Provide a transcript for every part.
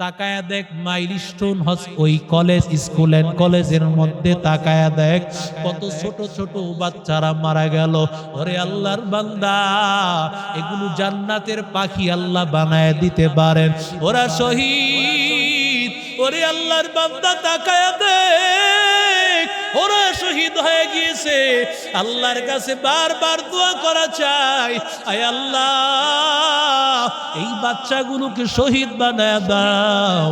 তাকায়া দেখ মাইলস্টোন হস ওই কলেজ স্কুল এন্ড কলেজের মধ্যে তাকায়া দেখ, কত ছোট ছোট বাচ্চারা মারা গেল। ওরে আল্লাহর বান্দা, এগুলো জান্নাতের পাখি আল্লাহ বানায় দিতে পারেন। ওরা শহীদ, ওরে আল্লাহর বান্দা, তাকায়া দেখ, ওরা শহীদ হয়ে গিয়েছে। আল্লাহর কাছে বারবার দোয়া করা চাই, আয় আল্লাহ। এই বাচ্চাগুলোকে শহীদ বানায় দাও।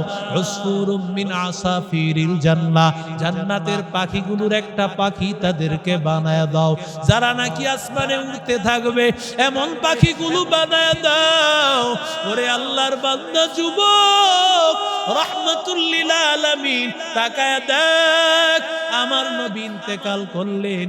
মিন আসাফিরিল জান্নাহ। জান্নাতের পাখিগুলোর একটা পাখি তাদেরকে বানায় দাও। যারা নাকি আসমানে উঠতে থাকবে, এমন পাখিগুলো বানায় দাও। ওরে আল্লাহর বান্দা, যুবক রহমতুল্লিল আলামিন, তাকায় দেখ। আমার নবী ইন্তেকাল করলেন,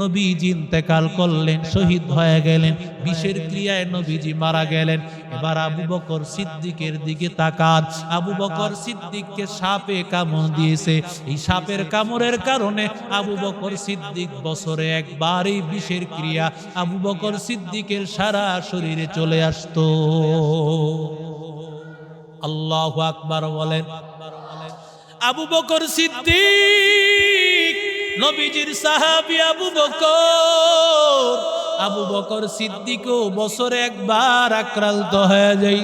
নবীজি ইন্তেকাল করলেন, শহীদ হয়ে গেলেন, বিষের ক্রিয়ায় নবীজি মারা গেলেন। এবার আবু বকর সিদ্দিকের দিকে তাকান। আবু বকর সিদ্দিককে সাপে কামড় দিয়েছে। এই সাপের কামড়ের কারণে আবু বকর সিদ্দিক বছরে একবার এই বিষের ক্রিয়া আবু বকর সিদ্দিকের সারা শরীরে চলে আসতো। আল্লাহ আকবার বলেন। আবু বকর সিদ্দিক নবীজির সাহাবি আবু বকর। আবু বকর সিদ্দিকও বছরে একবার আক্রান্ত হয়ে যাই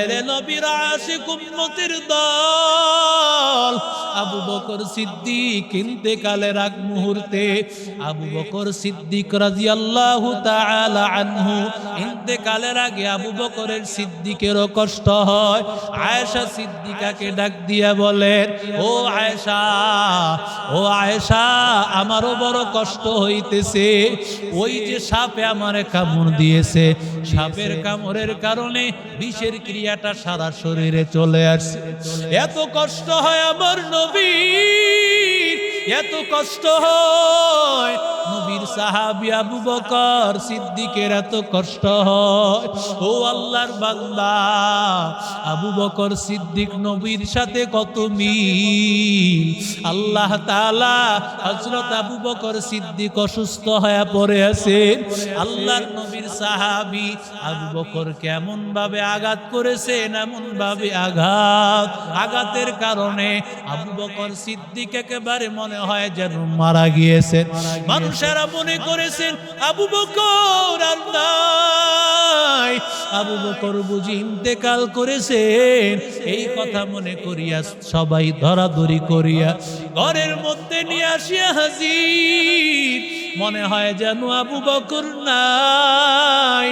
এরে নবীর আশিক উম্মতের দল। আবু বকর সিদ্দিক মুহূর্তে আবু বকর সিদ্দিক রাদিয়াল্লাহু তাআলা আনহু আগে আবু বকরের সিদ্দিকেরও কষ্ট হয়। আয়েশা সিদ্দিকাকে ডাক দিয়া বলেন, ও আয়েশা ও আয়েশা, আমারও বড় কষ্ট হইতেছে। ওই যে সাপে আমারে কামড় দিয়েছে। সাপের কামড়ের কারণে বিষের ক্রিয়াটা সারা শরীরে চলে আসছে। এত কষ্ট হয় আমার নবী এত কষ্ট হয় সাহাবি আবু বকর সিদ্দিকের এত কষ্ট হয়। ও আল্লাহর বান্দা আবু বকর সিদ্দিক নবীর সাথে কত মিল? আল্লাহ তাআলা হযরত আবু বকর সিদ্দিক অসুস্থ হয়ে পড়ে আছেন আল্লাহর নবীর সাহাবি আবু বকর কেমন ভাবে আঘাত করেছেন এমন ভাবে আঘাত? আঘাতের কারণে আবু বকর সিদ্দিক একেবারে মনে হয় যেন মারা গিয়েছেন। মানুষেরা মনে করেছেন আবু বকর আবু বকর বুঝি ইন্তেকাল করেছেন। এই কথা মনে করিয়া সবাই ধরাধরি করিয়া ঘরের মধ্যে নিয়ে আসিয়া হাজির। মনে হয় যেন আবু বকর নাই।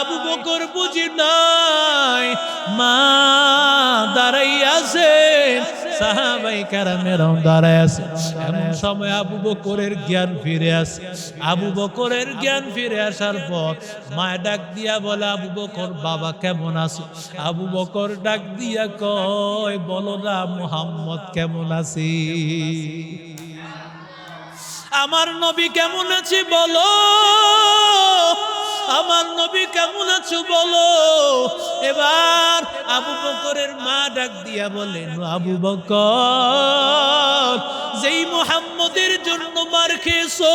আবু বকর বুঝি নাই। মা দাঁড়াইয়াছেন। সাহাবাই কারামেরাও দাঁড়ায় আছে। এমন সময় আবু বকরের জ্ঞান ফিরে আসে। আবু বকরের জ্ঞান ফিরে আসার পর মায় ডাক দিয়া বলে, আবু বকর, বাবা কেমন আছো? আবু বকর ডাক দিয়া কয়, বলো না, মুহাম্মদ কেমন আছি? আমার নবী কেমন আছে বলো? আমার নবী কেমন আছো বলো? এবার আবু বকরের মা ডাক দিয়া বলেন, আবু বকর, যেই মোহাম্মদের জন্য মার খেয়েছো?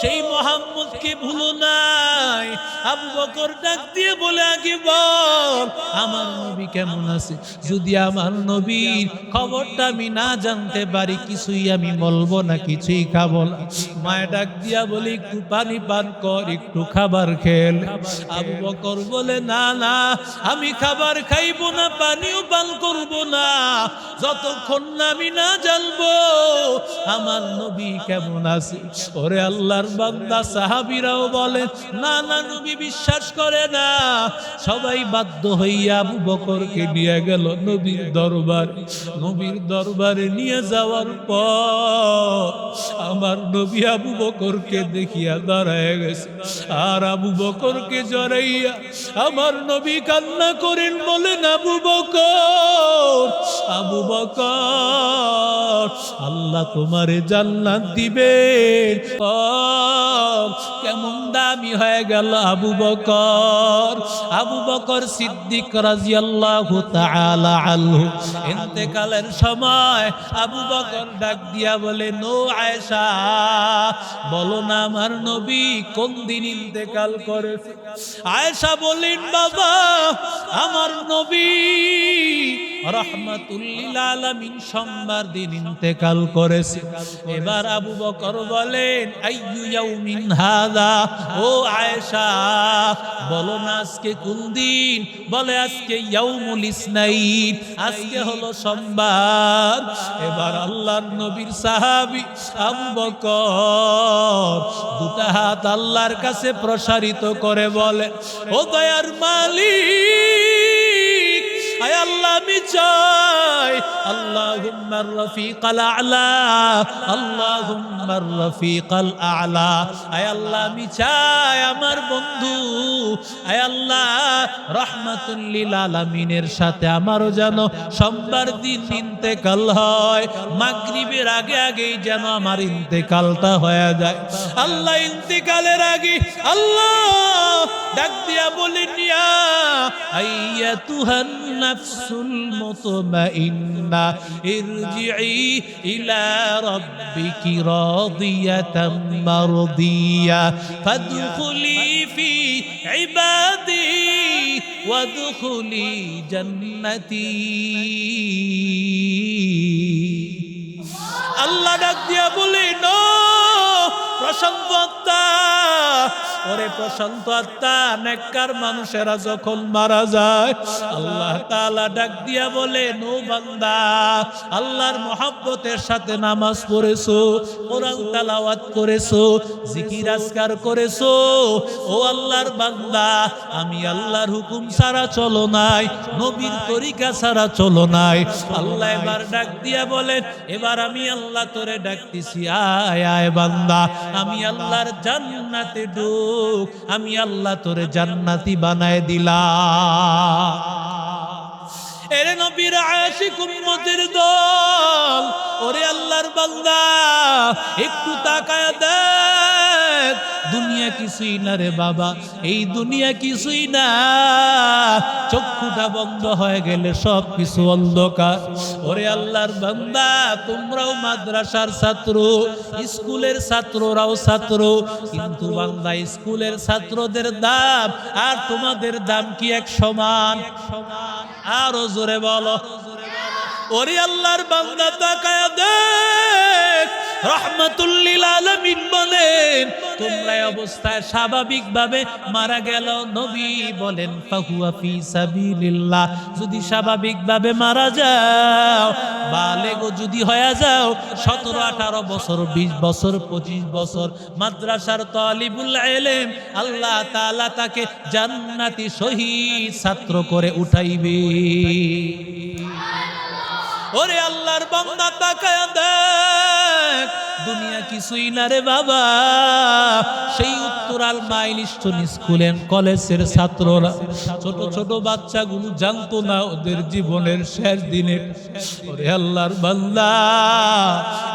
সেই মোহাম্মদকে ভুলো নাই। আবু বকর ডাক দিয়ে বলে, আগে বল, আমার নবী কেমন আছে? যদি আমার নবীর খবরটা আমি না জানতে পারি, কিছুই আমি বলব না, কিছুই খাব না। মায়ের ডাক দিয়া বলি, একটু পানি পান কর, একটু খাবার খেল আবু বকর বলে, না না, আমি খাবার খাইবো না, পানিও পান করব না। যতক্ষণ না আমি না জানব, আমার নবী কেমন আছে? ওরে আল্লাহর বান্দা, সাহাবিরাও বলে, না না, নবী, বিশ্বাস করে না। সবাই বাধ্য হইয়া আবু বকরকে নিয়ে গেল নবীর দরবারে। নবীর দরবারে নিয়ে যাওয়ার পর আমার নবী আবু বকরকে দেখিয়া দাঁড়ায় গেছে। আর আবু বকরকে জড়াইয়া আমার নবী কান্না করেন, বলেন, আবু বকর আবু বকর, আল্লাহ তোমারে জান্নাত দিবে কেমন দামি হয়ে গেল আবু বকর। আবু বকর সিদ্দিক রাজিয়াল্লাহু তাআলা আনহু, ইন্তেকালের সময় আবু বকর ডাক দিয়া বলে, নো আয়েশা, বলো না আমার নবী কোন দিন ইন্তেকাল করেছে? আয়েশা বলেন বাবা, আমার নবী রহমাতুল্লিল আলামিন সোমবার দিন ইন্তেকাল করেছে। এবার আবু বকর বলেন, আইয়ু ইয়াউমিন হাদা? ও আয়েশা, বলো না আজকে কোন দিন? বলে আজকে ইয়াউমুল ইসনাইন, আজকে হলো সোমবার। এবার আল্লাহর নবীর সাহাবী আবু বকর দুটা হাত আল্লাহর কাছে প্রসারিত করে বলে, ও দয়ার মালিক রফিকাল আলা আল্লাহুম্মার রফিকাল আলা। আয় আল্লাহ, আমি চাই আমার বন্ধু, আয় আল্লাহ, রহমাতুল লিল আলামিনের সাথে আমারও যেন সোমবার দিন ইন্তেকাল হয়, মাগরিবের আগে আগেই যেন আমার ইন্তেকালটা হয়ে যায়। আল্লাহ, ইন্তেকালের আগে আল্লাহ ডাক দিয়া বলেন, ইয়া আইয়াতুহান নাফসুল মুতমাইন্না ইরজিই ইলা রাব্বিকি রাদিয়াতাম মারদিয়া। ফাদখুলি ফি ইবাদি ওয়াদখুলি জান্নাতি। আল্লাহ ডাক ন আত্মা ওরে প্রশান্ত আত্মা, নেককার মানুষেরা যখন মারা যায়, আল্লাহ তাআলা ডাক দিয়া বলে, নো বান্দা, আল্লাহর মহাব্বতের সাথে নামাজ পড়েছো, কোরআন তালাওয়াত করেছ, জিকির আজকার করেছ, ও আল্লাহর বান্দা, আমি আল্লাহর হুকুম ছাড়া চলো নাই, নবীর তরিকা ছাড়া চলো নাই। আল্লাহ এবার ডাক দিয়া বলেন এবার আমি আল্লাহ তোরে ডাকতেছি, আয় আয় বান্দা, আমি আল্লাহর জান্নাতে ঢুক, আমি আল্লাহ তোরে জান্নাতি বানায় দিলাম। এরে নবীর আশিক উম্মতের দল, ওরে আল্লাহর বান্দা, একটু তাকায় দেখ। দুনিয়া কিছুই না রে বাবা, এই দুনিয়া কিছুই না। চক্ষুটা বন্ধ হয়ে গেলে সব কিছু অন্ধকার। ওরে আল্লাহর বান্দা, তোমরাও মাদ্রাসার ছাত্র, স্কুলের ছাত্ররাও ছাত্র, কিন্তু বান্দা, স্কুলের ছাত্রদের দাম আর তোমাদের দাম কি এক সমান সমান? আরও জোরে বলো। ওরে আল্লাহর বান্দা তাকায়া দেখ। রহমাতুল্লিল আলামিন বলেন, তোমরা অবস্থায় স্বাভাবিকভাবে মারা গেল। নবী বলেন, ফাহুয়া ফি সাবিলিল্লাহ, যদি স্বাভাবিকভাবে মারা যাও, বালেগো যদি হয়ে যাও, সতেরো, আঠারো বছর, বিশ বছর, পঁচিশ বছর, মাদ্রাসার তালিবুল এলেম আল্লাহ তাআলা তাকে জান্নাতি শহীদ ছাত্র করে উঠাইবে। ওরে আল্লাহর বান্দা তাকায় দেখ দুনিয়া কিছুই না রে বাবা। সেই উত্তরাল মাইলস্টোন স্কুল এন্ড কলেজের ছাত্ররা ছোট ছোট বাচ্চাগুলো জানতো না ওদের জীবনের শেষ দিনে। ওরে আল্লাহর বান্দা,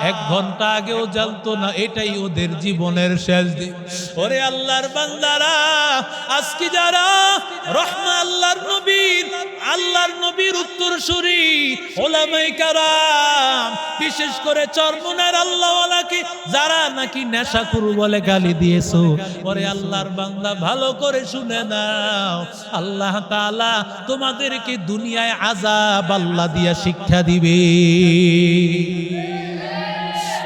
এক ঘণ্টা আগেও জানতো না এটাই ওদের জীবনের শেষ দিন। ওরে আল্লাহর বান্দারা, আজকে যারা রহমা আল্লাহর নবীর আল্লাহর নবীর উত্তরসূরি ওলামাই কারাম, বিশেষ করে চরমনার আল্লাহওয়ালাকে যারা নাকি নেশা করু বলে গালি দিয়েছ, ওরে আল্লাহর বান্দা ভালো করে শুনে নাও। আল্লাহ তাআলা তোমাদেরকে দুনিয়ায় আজাব আল্লাহ দিয়া শিক্ষা দিবে।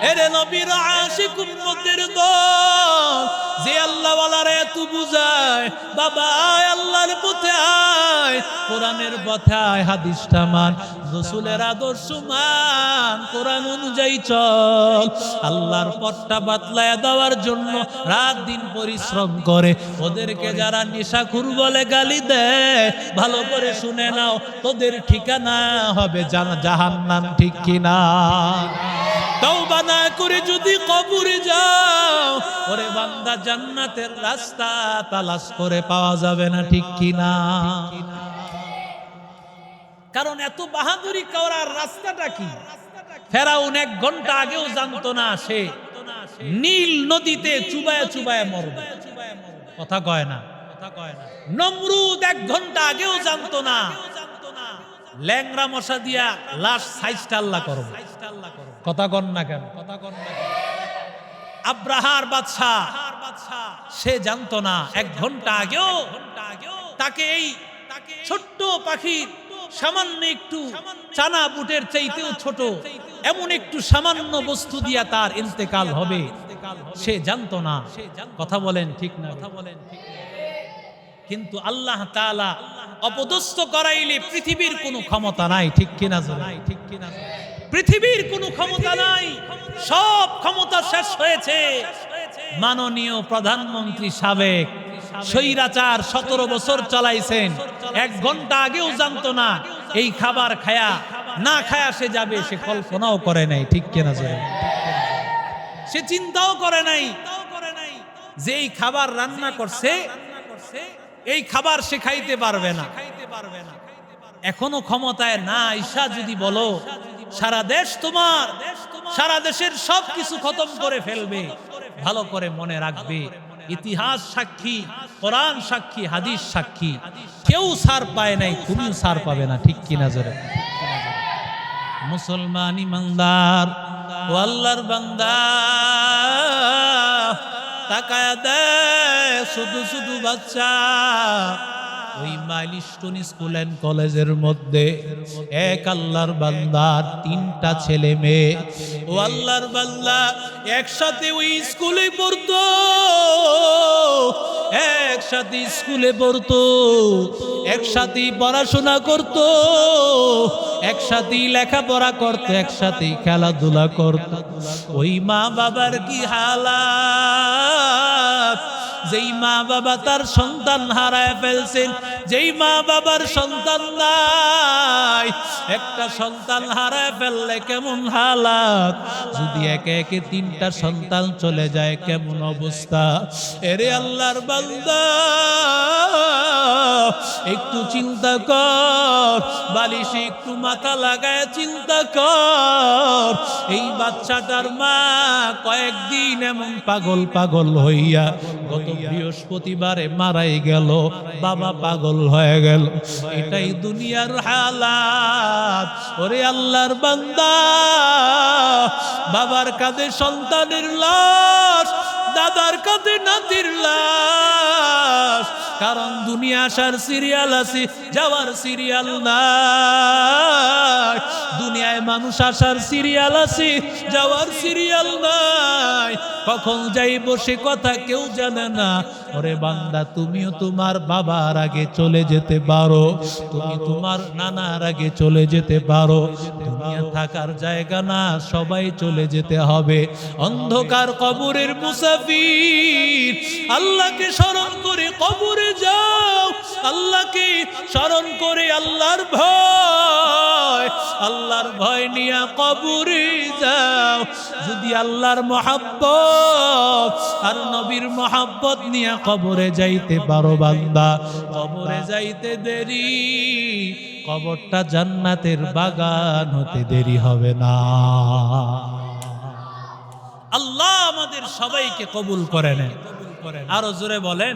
এরে নবীর আশিক উম্মতের দল, যে আল্লাহ ওয়ালারে এত বুঝায়, বাবা আল্লাহর পথে আয়, কোরআনের পথে আয়, হাদিসটা মান, রসুলের আদর্শ মান, কোরআন অনুযায়ী চল। আল্লাহর পথটা বাতলায় দেওয়ার জন্য রাত দিন পরিশ্রম করে। ওদেরকে যারা নেশাখুর বলে গালি দেয়, ভালো করে শুনে নাও, তোদের ঠিকানা হবে জানা, জাহান্নাম ঠিক কিনা। তওবা না করে যদি কবরে যাও ওরে বান্দা জান্নাতের রাস্তা তালাশ করে পাওয়া যাবে না ঠিক কিনা? কারণ এত বাহাদুরি করার রাস্তাটা কি? ফেরাউন এক ঘণ্টা আগেও জানতো না সে নীল নদীতে চুবায় চুবায় মরবে। কথা কয় না। কথা কয় না। নমরুদ এক ঘণ্টা আগেও জানতো না ল্যাংরা মশা দিয়া লাশ সাইজটা আল্লাহ করো। কথা কন না কেন? কথা কন না? আব্রাহার বাদশা সে জানতো না, এক ঘণ্টা আগেও তাকে এই ছোট্ট পাখির সামান্য একটু চানা বুটের চাইতেও ছোট, এমন একটু সামান্য বস্তু দিয়া তার ইন্তেকাল হবে। সে জানতো না। কথা বলেন ঠিক না। কথা বলেন ঠিক কিন্তু আল্লাহ তাআলা অপদস্থ করাইলে পৃথিবীর কোনো ক্ষমতা নাই ঠিক কিনা জোরে? ঠিক কিনা? পৃথিবীর কোনো ক্ষমতা নাই সব ক্ষমতা শেষ হয়েছে। মাননীয় প্রধানমন্ত্রী সাবেক স্বৈরাচার সতেরো বছর চালাইছেন। এক ঘণ্টা আগেও জানতো না এই খাবার খায়া না খায়া সে যাবে সে কল্পনাও করে নাই ঠিক কিনা জোরে? সে চিন্তাও করে নাই যে এই খাবার রান্না করছে এই খাবার সে খাইতে পারবে না। এখনও ক্ষমতায় না ঈশা যদি বলো, সারা দেশ তোমার, সারা দেশের সব কিছু খতম করে ফেলবে, ভালো করে মনে রাখবে। ইতিহাস সাক্ষী, কোরআন সাক্ষী, হাদিস সাক্ষী। কেউ সার পায় নাই, তুমিও সার পাবে না, ঠিক কি নজরে মুসলমান ইমানদার, ও আল্লাহর বান্দা, তাকায় দে শুধু শুধু বাচ্চা। ওই মাইলস্টোন স্কুল অ্যান্ড কলেজের মধ্যে এক আল্লাহর বান্দার তিনটা ছেলে মেয়ে। ও আল্লাহর বান্দা, একসাথে ওই স্কুলে পড়তো। একসাথে স্কুলে পড়তো। একসাথেই পড়াশোনা করতো। একসাথেই লেখাপড়া করতো, একসাথেই খেলাধুলা করতো। ওই মা বাবার কি হালাত? যেই মা বাবা তার সন্তান হারায় ফেলছেন যেই মা বাবার সন্তান নাই, একটা সন্তান হারায় ফেললে কেমন হালাত? যদি একে একে তিনটা সন্তান চলে যায়, কেমন অবস্থা? এরে আল্লাহর বান্দা, একটু চিন্তা কর, বালিশে একটু মাথা লাগায় চিন্তা কর। এই বাচ্চাটার মা কয়েকদিন এমন পাগল পাগল হইয়া গত বৃহস্পতিবারে মারাই গেল, বাবা পাগল হয়ে গেল। এটাই দুনিয়ার হালাত। ওরে আল্লাহর বান্দা, বাবার কাঁধে সন্তানের লাশ, দাদার কাঁধে নাতির লাশ। কারণ দুনিয়া আসার সিরিয়াল আছে, যাওয়ার সিরিয়াল নাই। দুনিয়ায় মানুষ আসার সিরিয়াল আছে, যাওয়ার সিরিয়াল নাই। কখন যাই বসে কথা কেউ জানে না। ওরে বান্দা, তুমিও তোমার বাবার আগে চলে যেতে পারো। তুমি তোমার নানার আগে চলে যেতে পারো। দুনিয়া থাকার জায়গা না, সবাই চলে যেতে হবে। অন্ধকার কবরের মুসাফির, আল্লাহকে স্মরণ করে কবরে যাও। আল্লাহকে স্মরণ করে আল্লাহর ভয়। আল্লাহর ভয় নিয়ে কবরে যাও। যদি আল্লাহর মহাব্বত আর নবীর মহাব্বত নিয়ে কবরে যাইতে পারো বান্দা। কবরে যাইতে দেরি, কবরটা জান্নাতের বাগান হতে দেরি হবে না। আল্লাহ আমাদের সবাইকে কবুল করে নেন। আরও জোরে বলেন